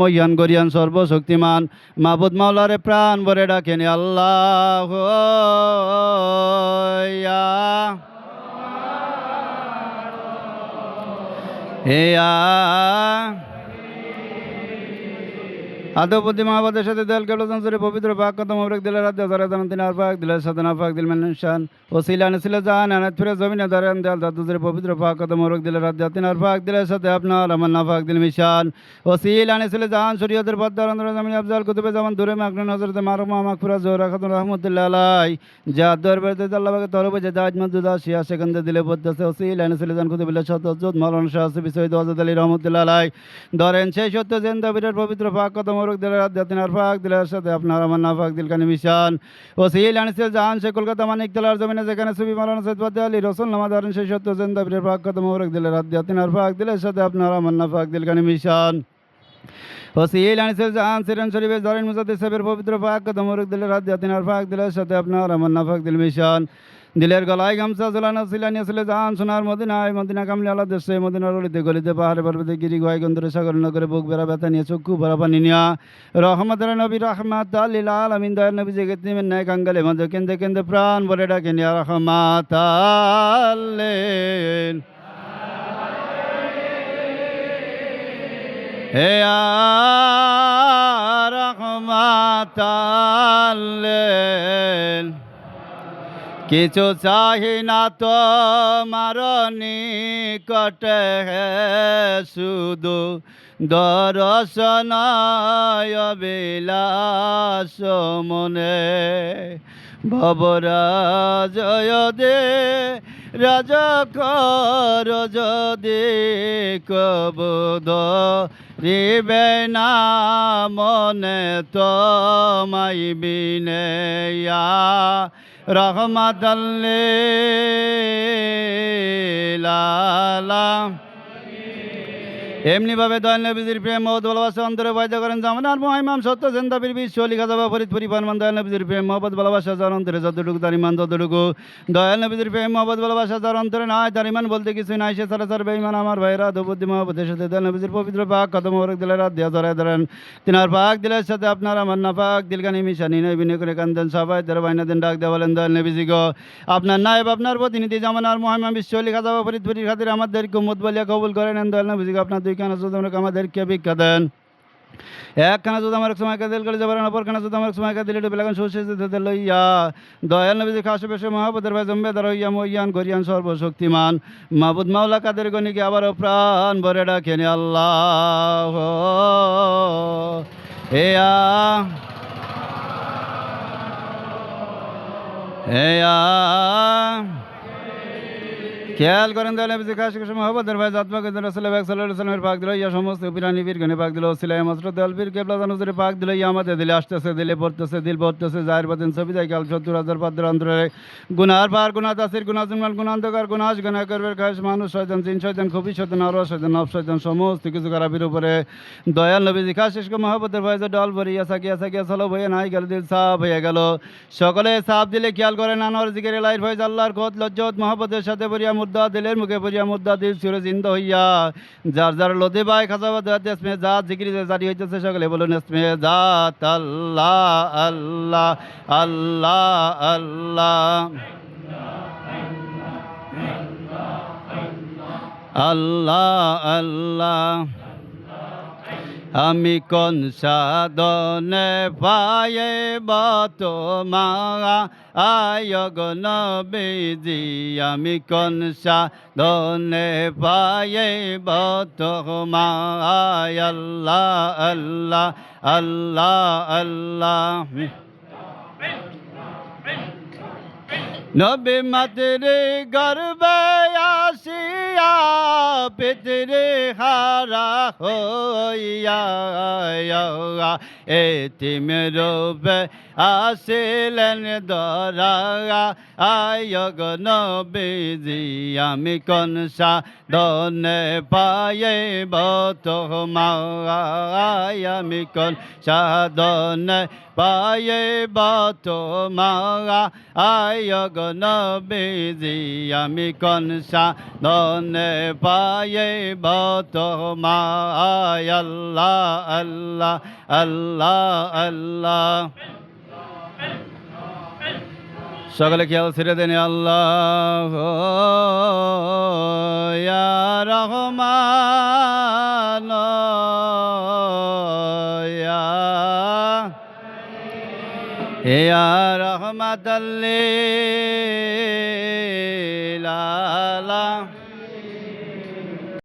মহিয়ান গরিয়ান সর্বশক্তিমান। মাবুদ মাওলারে প্রাণ ভরে ডাকেন আল্লাহ হেয়া আদপতি মহাবাদের সাথে দেল কেবল সংসারে পবিত্র পাক কত মবরক দিলে রাত হাজার দান তিন আর পাক দিলে সাধনা পাক দিল মেনশান ও সিলান ছিল জান, আনাত ফিরে জমিনে ধরেন দেল দাদুজরে পবিত্র পাক কত মবরক দিলে রাত তিন আর পাক দিলে সাথে আপনার আমার না পাক দিল মিশান। ও সিলান ছিল জান, শরীয়তের পদ্মার অন্তর জমিনে আফজাল কুতুবে জামান দূরে মাকরুন নজরতে মারুম মামাক ফুরা জোরা রহমতুল্লাহ আলাই। যা দরবারে আল্লাহ পাকে তরবে যে দাজ মজুদা শিয়া সেখানে দিলে পদ্মাসে ও সিলান ছিল জান কুতুবিল্লাহ সত জোদ মালানা শাহ বিষয় দোয়াজ আলী রহমতুল্লাহ আলাই। সেই সত্য জেন্দাবিরের পবিত্র পাক কত মরক দিলের রাত জাতিনার পাক দিলের সাথে আপনার আমার না দিলকানি দিল কানি মিশান। ও সেই লানিসেল জাহান, সে কলকাতা মানিক তেলার জমিনে, যেখানে সুবি মালানা সৈয়দ বাদে আলী, রসুল নামা ধরেন সেই সত্য জেন্দাবিরের ফাঁক, কত মোরক দিলের রাত জাতিনার পাক দিলের সাথে আপনার আমার না দিলকানি দিল মিশান। ও সিল আনিসে জাহান সিরেন শরীফে ধরেন মুজাদ্দিদ সাহেবের পবিত্র দিলের দিলের সাথে আপনার আমার দিল মিশান। দিলের গলায় গামছা সিলানি আসলে সোনার মদিনা কামলি দেশে গলিতে পাহাড়ে পর্বতে গিরি গন্ধরে সাগর নগরে বুক বেড়া ব্যথা নিয়ে চক্ষু ভরা পানি নিয়া। নবী, রহমাত আল্লিল দয়ার নবী ন্যায় কাঙ্গালে মাঝে কেন্দে কেন্দে প্রাণ বলে ডাকে নিয়া রহমাত হে রহমাত আল্লিল কিছু চাহি না তো মারণি কটে শুধু দর্শন বিলাস মনে। ভবরাজয় দে রাজ কর যদি কবুদ রিবে না মনে তো মাই বিনে রহমাতাল্লাহ এমনি ভাবে দয়াল নবীজির প্রেম মহৎ ভালোবাসা অন্তরে বাধ্য করেন জামানার মহিমাম সত্য জেন্দাবির বিশ চলি খাজাবা ফরিদ পরিবার দয়াল নবীজির প্রেম মহব্বত ভালোবাসা যার অন্তরে যতটুকু তার ইমান, ততটুকু। দয়াল নবীজির প্রেম মহব্বত ভালোবাসা যার অন্তরে নাই, তার ইমান বলতে কিছু নাই, সে সারা সার বেঈমান আমার ভাইরা দবুদ্দি মহব্বতের সাথে দয়াল নবীজির পবিত্র পাক কদম মোবারক দিলে রাত দিয়া ধরে ধরেন। তিনার পাক দিলের সাথে আপনার আমার না পাক দিলকানি মিশানি নয় বিনয় করে কান্দেন, সবাই তেরো বাইনা দিন ডাক দেওয়া বলেন, দয়াল নবীজি গো, আপনার নায়েব, আপনার প্রতিনিধি, জামানার মহিমা বিশ্ব চলি খাজাবা ফরিদ ফরিদ খাতির আমাদেরকে মুদ বলিয়া কবুল করে নেন, দয়াল নবীজি আপনার দুই কানা শুধু আমাদেরকে ভিক্ষা দেন। একখানা যদি আমার সময় দিল করে যাবার অপর খানা যদি আমার সময় দিলে ডুবে লাগান শেষ দিতে লইয়া। দয়াল নবীজি খাসে বেশে মহাবতের ভাই জম্বেদার হইয়া মইয়ান গরিয়ান সর্বশক্তিমান। মাহবুদ মাওলা কাদের গণিকে আবারও প্রাণ ভরে ডাকেন আল্লাহ। হেয়া। হেয়া। খেয়াল করেন তাহলে বেশি খাস কিছু মহব্বতের ভাই, জাত পাক দিল সাল্লাল্লাহু আলাইহি সাল্লামের পাক দিল, ইয়া সমস্ত পিরানি বীর গনে পাক দিল সিলাই মাসরত আল বীর কেবলা জানুজরে পাক দিল, ইয়া আমাদের দিলে আসতেছে, দিলে পড়তেছে, দিল পড়তেছে, জাহির বাতিন সবই যাই কাল সত্তর হাজার পাদ্র অন্তরে গুনার পার, গুনা তাসির গুনা জুমনাল গুনা অন্ধকার, গুনা আশ, গুনা করবে খাস মানুষ, শয়তান, জিন, শয়তান, খুবই শয়তান, আরও শয়তান, নব শয়তান, সমস্ত কিছু খারাপের উপরে দয়াল নবীজি খাস শেষ মহব্বতের ভাই, যে ডল ভরিয়া, সাকিয়া সাকিয়া চলো ভইয়া নাই, গেল দিল সাফ হয়ে গেল। সকলে সাফ দিলে খেয়াল করে নানোর জিগের লাইর ভাই আল্লাহর খোদ, লজ্জত, মহব্বতের সাথে ভরিয়া মুর্দা দিলের মুখে পুজিয়া মুদ্রা দিল সুরে জিন্দ হইয়া, যার যার লোদে ভাই খাজাবাদ দেশমে জাত, জিকিরি জারি হইতেছে সকলে বলুন এসমে জাত আল্লাহ আল্লাহ আল্লাহ আল্লাহ আল্লাহ আল্লাহ আমি কোন সাধনে পায়ে বত মা আয়গ নবীজি, আমি কোন সাধনে পায়ে বত মা আল্লাহ আল্লাহ আল্লাহ আল্লাহ। নবী মাতরে গর্বে আসিয়া পিতরে হারা হইয়া এতিম রূপে আসিলেন দরা আয়গ নবীজি, আমি কোন সাধনে পায়ে বত আমি কোন সাধনে পায়ে বত মা আয়গ নবীজি, আমি কোন সা ধনে পায়ে তোমায়? আল্লাহ আল্লাহ আল্লাহ আল্লাহ। সকলে খেয়াল ছেড়ে দেন আল্লাহ। রহমান। রহমাতাল্লিল আলামিন।